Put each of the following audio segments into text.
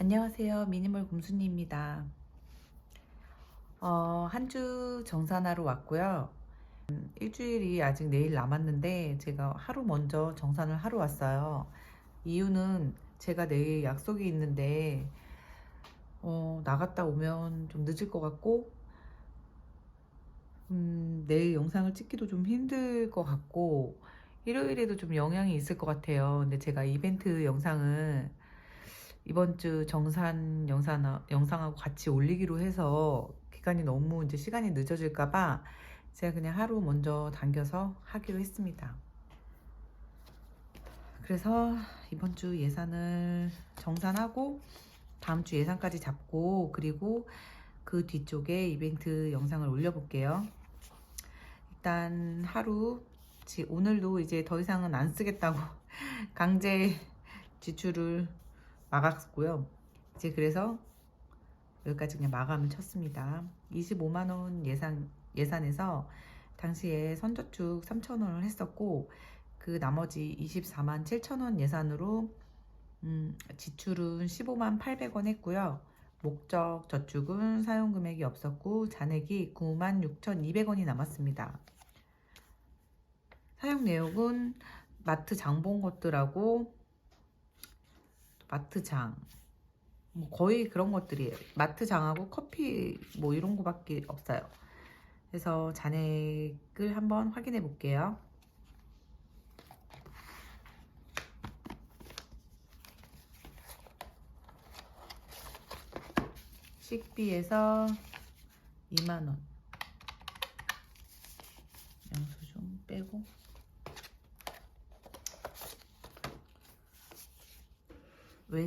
안녕하세요. 미니멀 곰순이입니다. 어, 한 주 정산하러 왔고요. 음, 일주일이 아직 내일 남았는데 제가 하루 먼저 정산을 하러 왔어요. 이유는 제가 내일 약속이 있는데 어, 나갔다 오면 좀 늦을 것 같고 음, 내일 영상을 찍기도 좀 힘들 것 같고 일요일에도 좀 영향이 있을 것 같아요. 근데 제가 이벤트 영상을 이번 주 정산 영상, 영상하고 같이 올리기로 해서 기간이 너무 이제 시간이 늦어질까봐 제가 그냥 하루 먼저 당겨서 하기로 했습니다. 그래서 이번 주 예산을 정산하고 다음 주 예산까지 잡고 그리고 그 뒤쪽에 이벤트 영상을 올려볼게요. 일단 하루 지- 오늘도 이제 더 이상은 안 쓰겠다고 강제 지출을 막았고요. 이제 그래서 여기까지 그냥 마감을 쳤습니다. 25만 원 예산 예산에서 당시에 선저축 3천 원을 했었고 그 나머지 24만 7천 원 예산으로 음, 지출은 15만 800원 했고요. 목적 저축은 사용 금액이 없었고 잔액이 9만 6,200원이 남았습니다. 사용 내역은 마트 장본 것들하고 마트 장. 뭐 거의 그런 것들이에요. 마트 장하고 커피 뭐 이런 거밖에 없어요. 그래서 잔액을 한번 확인해 볼게요. 식비에서 2만원. 영수증 빼고.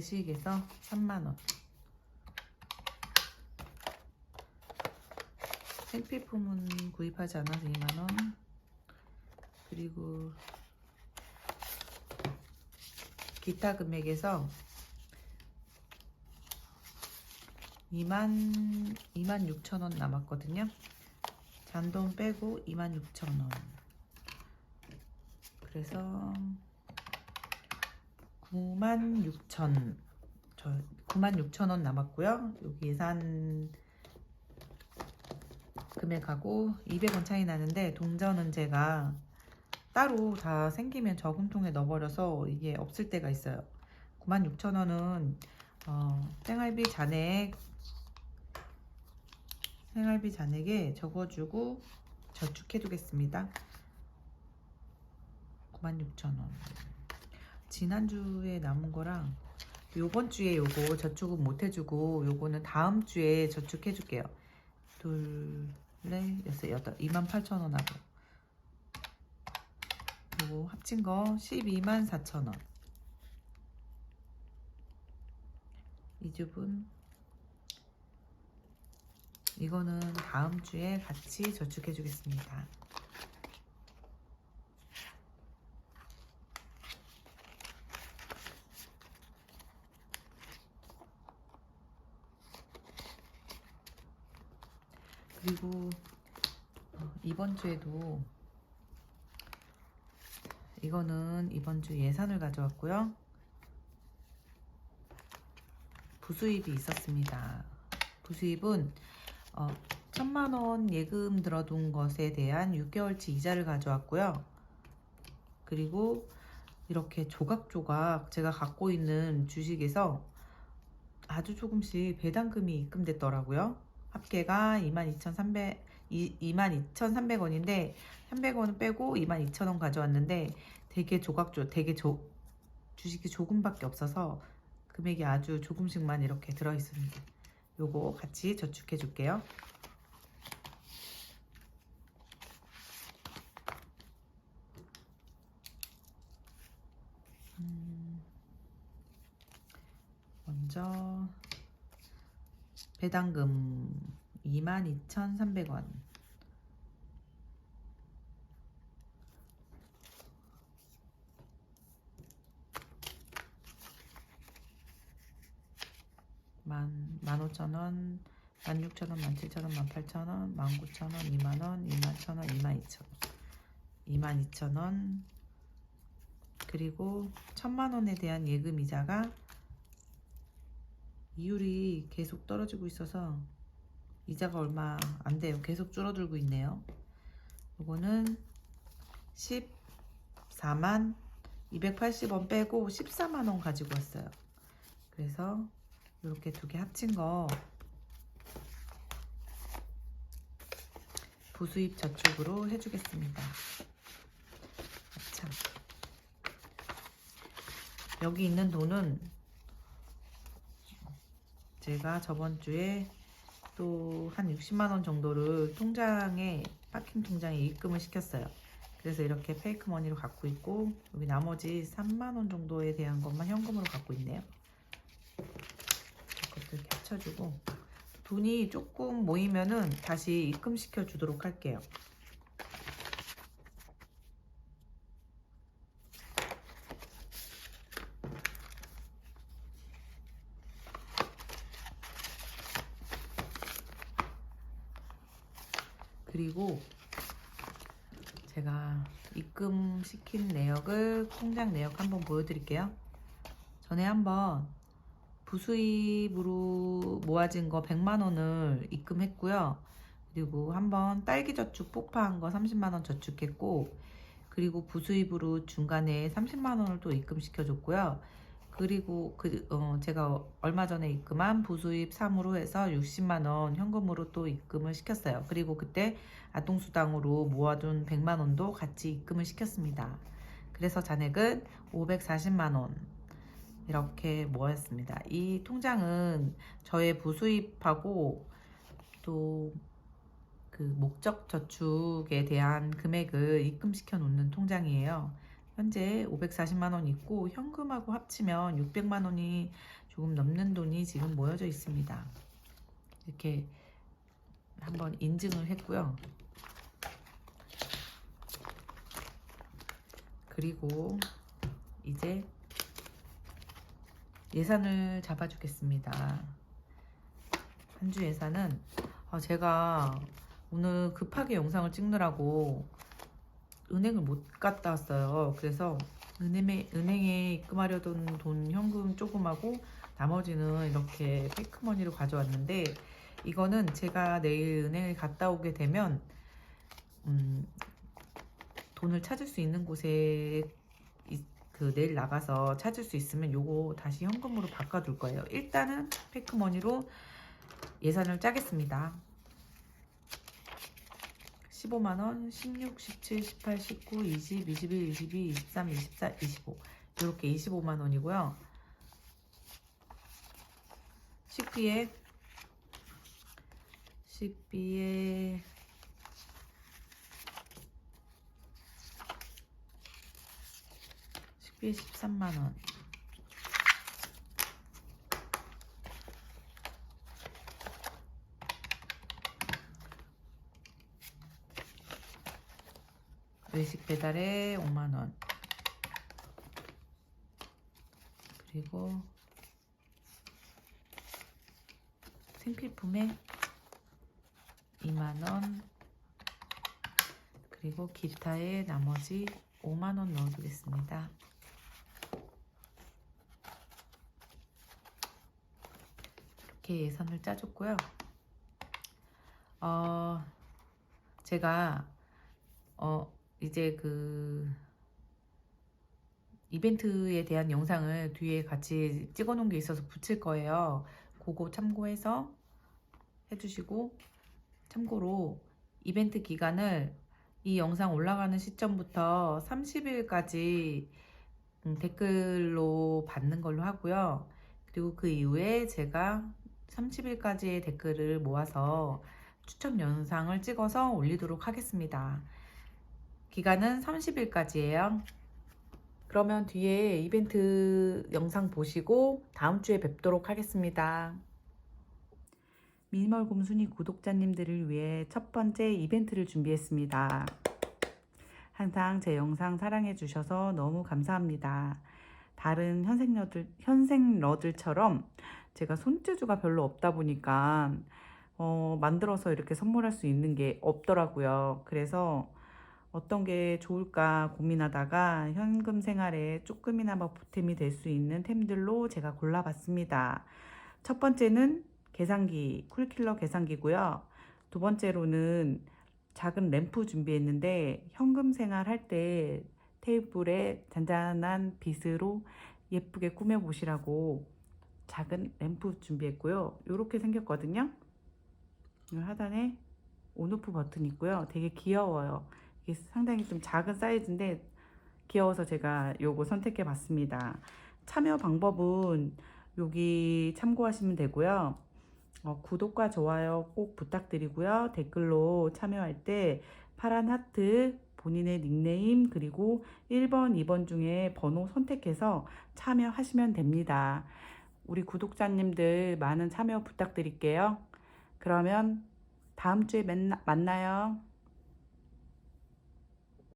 외식에서 3만원. 생필품은 구입하지 않아서 2만원. 그리고 기타 금액에서 2만 2만 6천 원 남았거든요. 잔돈 빼고 2만 6천 원. 그래서 9만 6천 저 9만 6천 원 남았고요. 여기 예산 금액하고 200원 차이 나는데 동전은 제가 따로 다 생기면 저금통에 넣어버려서 이게 없을 때가 있어요. 9만 6천 원은 어, 생활비 잔액 생활비 잔액에 적어주고 저축해 두겠습니다. 96,000원. 지난주에 남은 거랑 요번 주에 요거 저축은 못 해주고 요거는 다음 주에 저축해 줄게요. 둘, 넷, 여섯, 여덟, 28,000원 하고 요거 합친 거 12만 4천원. 이 줍은 이거는 다음 주에 같이 저축해 주겠습니다. 그리고 어, 이번 주에도 이거는 이번 주 예산을 가져왔고요. 부수입이 있었습니다. 부수입은 어, 천만 원 예금 들어둔 것에 대한 6개월치 이자를 가져왔고요. 그리고 이렇게 조각조각 제가 갖고 있는 주식에서 아주 조금씩 배당금이 입금됐더라고요. 합계가 22,300 22,300원인데 300원은 빼고 22,000원 가져왔는데 되게 조각조 되게 조, 주식이 조금밖에 없어서 금액이 아주 조금씩만 이렇게 들어 있습니다. 요거 같이 저축해 줄게요. 음, 먼저 배당금 22,300원. 만, 만 오천 원, 만 육천 원, 만 칠천 원, 만 팔천 원, 만 구천 원, 이만 원, 이만 천 원, 이만 이천 원, 이만 이천 원, 그리고 천만 원에 대한 예금 이자가 이율이 계속 떨어지고 있어서 이자가 얼마 안 돼요. 계속 줄어들고 있네요. 요거는 14만 280원 빼고 14만 원 가지고 왔어요. 그래서 이렇게 두 개 합친 거 부수입 저축으로 해주겠습니다. 참. 여기 있는 돈은 제가 저번 주에 또 한 60만 원 정도를 통장에 파킹 통장에 입금을 시켰어요. 그래서 이렇게 페이크 머니로 갖고 있고 여기 나머지 3만 원 정도에 대한 것만 현금으로 갖고 있네요. 이것도 이렇게 합쳐주고 돈이 조금 모이면은 다시 입금시켜 주도록 할게요. 그리고 제가 입금시킨 내역을 통장 내역 한번 보여드릴게요. 전에 한번 부수입으로 모아진 거 100만 원을 입금했고요. 그리고 한번 딸기 저축 폭파한 거 30만 원 저축했고 그리고 부수입으로 중간에 30만 원을 또 입금시켜 줬고요. 그리고 그 어, 제가 얼마 전에 입금한 부수입 3으로 해서 60만 원 현금으로 또 입금을 시켰어요. 그리고 그때 아동수당으로 모아둔 100만 원도 같이 입금을 시켰습니다. 그래서 잔액은 540만 원 이렇게 모았습니다. 이 통장은 저의 부수입하고 또 그 목적 저축에 대한 금액을 입금시켜 놓는 통장이에요. 현재 540만 원 있고 현금하고 합치면 600만 원이 조금 넘는 돈이 지금 모여져 있습니다. 이렇게 한번 인증을 했고요. 그리고 이제 예산을 잡아주겠습니다. 한 주 예산은 어, 제가 오늘 급하게 영상을 찍느라고 은행을 못 갔다 왔어요. 그래서 은행에, 은행에 입금하려던 돈 현금 조금하고 나머지는 이렇게 페이크머니로 가져왔는데 이거는 제가 내일 은행을 갔다 오게 되면 음, 돈을 찾을 수 있는 곳에 이- 그 내일 나가서 찾을 수 있으면 요거 다시 현금으로 바꿔둘 거예요. 일단은 페이크머니로 예산을 짜겠습니다. 15만원, 16, 17, 18, 19, 20, 21, 22, 23, 24, 25 이렇게 25만원이고요. 식비에 식비에 식비에 13만원 외식 배달에 5만원. 그리고 생필품에 2만원. 그리고 기타에 나머지 5만원 넣어두겠습니다. 이렇게 예산을 짜줬고요. 어 제가 어 이제 그 이벤트에 대한 영상을 뒤에 같이 찍어 놓은 게 있어서 붙일 거예요. 그거 참고해서 해주시고 참고로 이벤트 기간을 이 영상 올라가는 시점부터 30일까지 음, 댓글로 받는 걸로 하고요. 그리고 그 이후에 제가 30일까지의 댓글을 모아서 추천 영상을 찍어서 올리도록 하겠습니다. 기간은 30일까지예요. 그러면 뒤에 이벤트 영상 보시고 다음 주에 뵙도록 하겠습니다. 미니멀 곰순이 구독자님들을 위해 첫 번째 이벤트를 준비했습니다. 항상 제 영상 사랑해 주셔서 너무 감사합니다. 다른 현생러들, 현생러들처럼 제가 손재주가 별로 없다 보니까 어, 만들어서 이렇게 선물할 수 있는 게 없더라고요. 그래서 어떤 게 좋을까 고민하다가 현금 생활에 조금이나마 보탬이 될 수 있는 템들로 제가 골라봤습니다. 첫 번째는 계산기, 쿨킬러 계산기고요. 두 번째로는 작은 램프 준비했는데 현금 생활 할 때 테이블에 잔잔한 빛으로 예쁘게 꾸며 보시라고 작은 램프 준비했고요. 이렇게 생겼거든요. 이 하단에 온오프 버튼 있고요. 되게 귀여워요. 이게 상당히 좀 작은 사이즈인데 귀여워서 제가 요거 선택해 봤습니다. 참여 방법은 여기 참고하시면 되고요. 어, 구독과 좋아요 꼭 부탁드리고요. 댓글로 참여할 때 파란 하트, 본인의 닉네임, 그리고 1번, 2번 중에 번호 선택해서 참여하시면 됩니다. 우리 구독자님들 많은 참여 부탁드릴게요. 그러면 다음 주에 만나, 만나요.